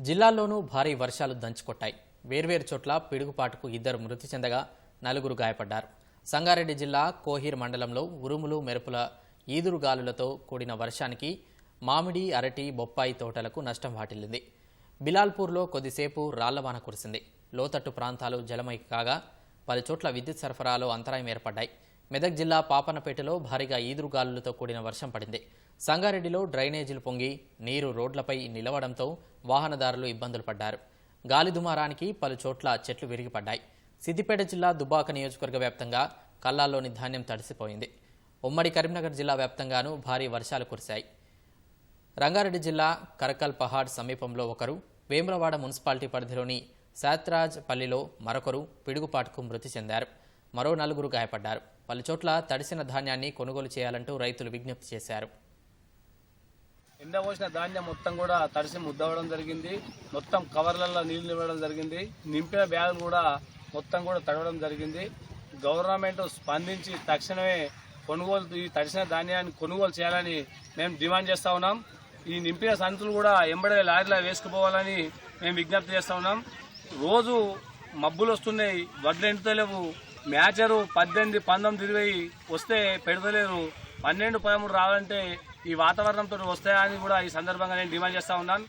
జిల్లాల్లోనూ భారీ వర్షాలు దంచుకొట్టాయి. వేర్వేరు చోట్ల పిడుగుపాటుకు ఇద్దరు మృతి చెందగా నలుగురు గాయపడ్డారు. సంగారెడ్డి జిల్లా కోహిర్ మండలంలో ఉరుములు మెరుపుల ఈదురుగాలులతో కూడిన వర్షానికి మామిడి అరటి బొప్పాయి తోటలకు నష్టం వాటిల్లింది. బిలాల్పూర్లో కొద్దిసేపు రాళ్ళవాన కురిసింది. లోతట్టు ప్రాంతాలు జలమై కాగా పలు చోట్ల విద్యుత్ సరఫరాలో అంతరాయం ఏర్పడ్డాయి. మెదక్ జిల్లా పాపనపేటలో భారీగా ఈదురుగాలులతో కూడిన వర్షం పడింది. సంగారెడ్డిలో డ్రైనేజీలు పొంగి నీరు రోడ్లపై నిలవడంతో వాహనదారులు ఇబ్బందులు పడ్డారు. గాలి దుమారానికి పలు చోట్ల చెట్లు విరిగిపడ్డాయి. సిద్దిపేట జిల్లా దుబాక నియోజకవర్గ వ్యాప్తంగా కల్లాల్లోని ధాన్యం తడిసిపోయింది. ఉమ్మడి కరీంనగర్ జిల్లా వ్యాప్తంగానూ భారీ వర్షాలు కురిశాయి. రంగారెడ్డి జిల్లా కరకల్ పహాడ్ సమీపంలో ఒకరు వేమ్రవాడ మున్సిపాలిటీ పరిధిలోని శాత్రాజ్ పల్లిలో మరొకరు పిడుగుపాటుకు మృతి చెందారు. మరో నలుగురు గాయపడ్డారు. పలు చోట్ల తడిసిన ధాన్యాన్ని కొనుగోలు చేయాలంటూ రైతులు విజ్ఞప్తి చేశారు. ఎండ పోసిన ధాన్యం మొత్తం కూడా తడిసి ముద్దవడం జరిగింది. మొత్తం కవర్లలో నీళ్ళు ఇవ్వడం జరిగింది. నింపిన బ్యాగులు కూడా మొత్తం కూడా తడవడం జరిగింది. గవర్నమెంట్ స్పందించి తక్షణమే కొనుగోలు ఈ తడిసిన ధాన్యాన్ని కొనుగోలు చేయాలని మేము డిమాండ్ చేస్తా ఉన్నాం. ఈ నింపిన సంతులు కూడా ఎంబడే లారీలా వేసుకుపోవాలని మేము విజ్ఞప్తి చేస్తా ఉన్నాం. రోజు మబ్బులు వస్తున్నాయి. వడ్లు ఎండుతలేవు. మ్యాచరు పద్దెనిమిది పంతొమ్మిది ఇరవై వస్తే పెడతలేరు పన్నెండు పదమూడు రావాలంటే ఈ వాతావరణంతో వస్తాయని కూడా ఈ సందర్భంగా నేను డిమాండ్ చేస్తా ఉన్నాను.